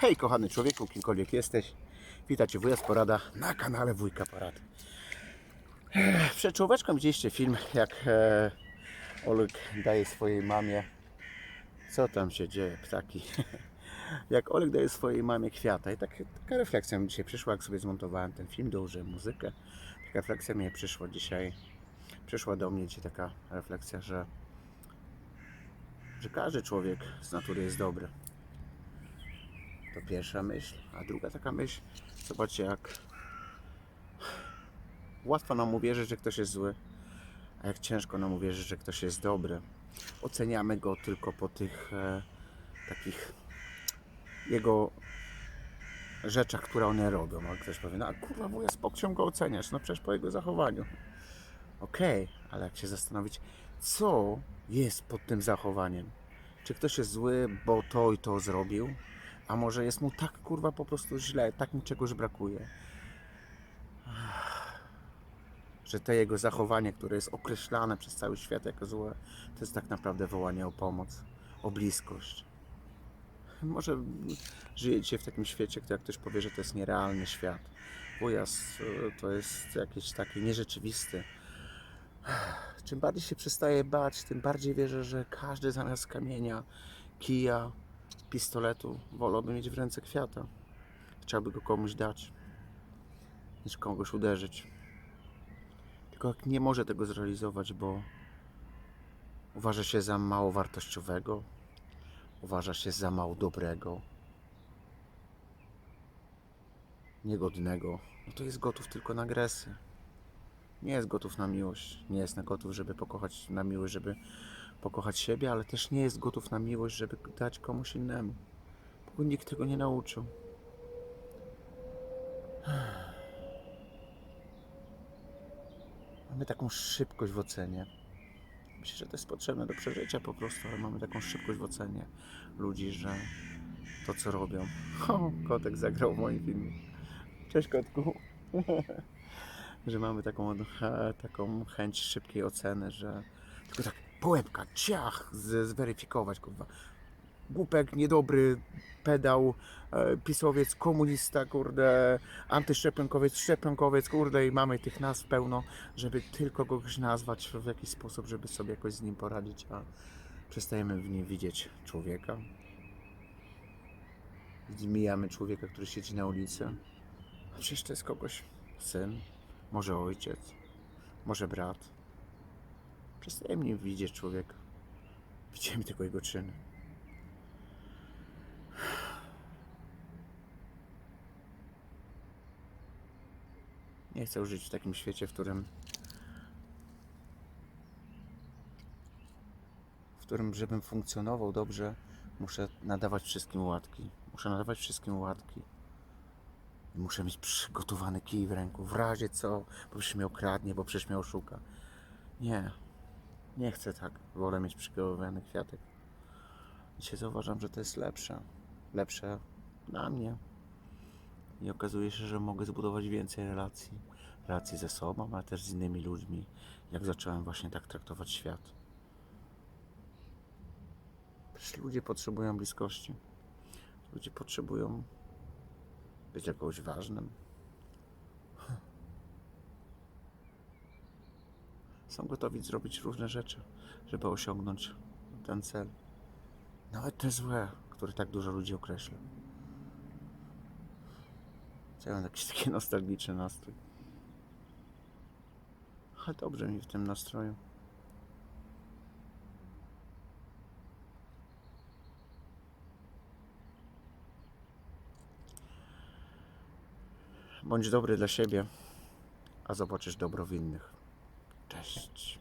Hej kochany człowieku, kimkolwiek jesteś. Witajcie wuja z porada na kanale Wujka Porad. Przed czołóweczką widzieliście film, jak e, Olek daje swojej mamie. Co tam się dzieje, ptaki? jak Olek daje swojej mamie kwiata. I tak, taka refleksja mi dzisiaj przyszła, jak sobie zmontowałem ten film, dołożyłem muzykę. Taka refleksja mi przyszła dzisiaj. Przyszła do mnie dzisiaj taka refleksja, że, że każdy człowiek z natury jest dobry. To pierwsza myśl. A druga taka myśl, zobaczcie jak łatwo nam uwierzyć, że ktoś jest zły, a jak ciężko nam uwierzyć, że ktoś jest dobry. Oceniamy go tylko po tych e, takich jego rzeczach, które one robią. A ktoś powie, no a kurwa wuja, spok czym go oceniasz? No przecież po jego zachowaniu. Okej, ale jak się zastanowić, co jest pod tym zachowaniem? Czy ktoś jest zły, bo to i to zrobił? A może jest mu tak kurwa po prostu źle, tak mi czegoś brakuje. Że to jego zachowanie, które jest określane przez cały świat jako złe, to jest tak naprawdę wołanie o pomoc, o bliskość. Może żyjecie w takim świecie, jak ktoś powie, że to jest nierealny świat. Wujas to jest jakiś taki nierzeczywisty. Czym bardziej się przestaje bać, tym bardziej wierzę, że każdy zamiast kamienia, kija, pistoletu wolałby mieć w ręce kwiata. Chciałby go komuś dać, niż kogoś uderzyć. Tylko jak nie może tego zrealizować, bo uważa się za mało wartościowego, uważa się za mało dobrego, niegodnego, no to jest gotów tylko na agresję. Nie jest gotów na miłość, nie jest gotów, żeby pokochać na miłość, żeby pokochać siebie, ale też nie jest gotów na miłość, żeby dać komuś innemu. Bo nikt tego nie nauczył. Mamy taką szybkość w ocenie. Myślę, że to jest potrzebne do przeżycia po prostu, ale mamy taką szybkość w ocenie ludzi, że to co robią. O, kotek zagrał w moim filmie. Cześć kotku. że mamy taką, taką chęć szybkiej oceny, że tylko tak po łebka, ciach, z, zweryfikować, kurwa. Głupek, niedobry, pedał, e, pisowiec, komunista, kurde, antyszczepionkowiec, szczepionkowiec, kurde i mamy tych nazw pełno, żeby tylko kogoś nazwać w jakiś sposób, żeby sobie jakoś z nim poradzić, a przestajemy w nim widzieć człowieka. Mijamy człowieka, który siedzi na ulicy. A przecież to jest kogoś syn, może ojciec, może brat. Przestajemy nim widzieć człowieka. Widzimy tylko jego czyny. Nie chcę żyć w takim świecie, w którym w którym, żebym funkcjonował dobrze, muszę nadawać wszystkim łatki. Muszę nadawać wszystkim łatki. Muszę mieć przygotowany kij w ręku, w razie co, bo przecież mnie okradnie, bo przecież mnie oszuka. Nie, nie chcę tak. Wolę mieć przygotowany kwiatek. Dzisiaj zauważam, że to jest lepsze. Lepsze dla mnie. I okazuje się, że mogę zbudować więcej relacji. Relacji ze sobą, ale też z innymi ludźmi. Jak zacząłem właśnie tak traktować świat. Przecież ludzie potrzebują bliskości. Ludzie potrzebują być jakoś ważnym. Są gotowi zrobić różne rzeczy, żeby osiągnąć ten cel. Nawet te złe, które tak dużo ludzi określa. Ja mam jakiś taki nostalgiczny nastrój. Ale dobrze mi w tym nastroju. Bądź dobry dla siebie, a zobaczysz dobro w innych. Cześć.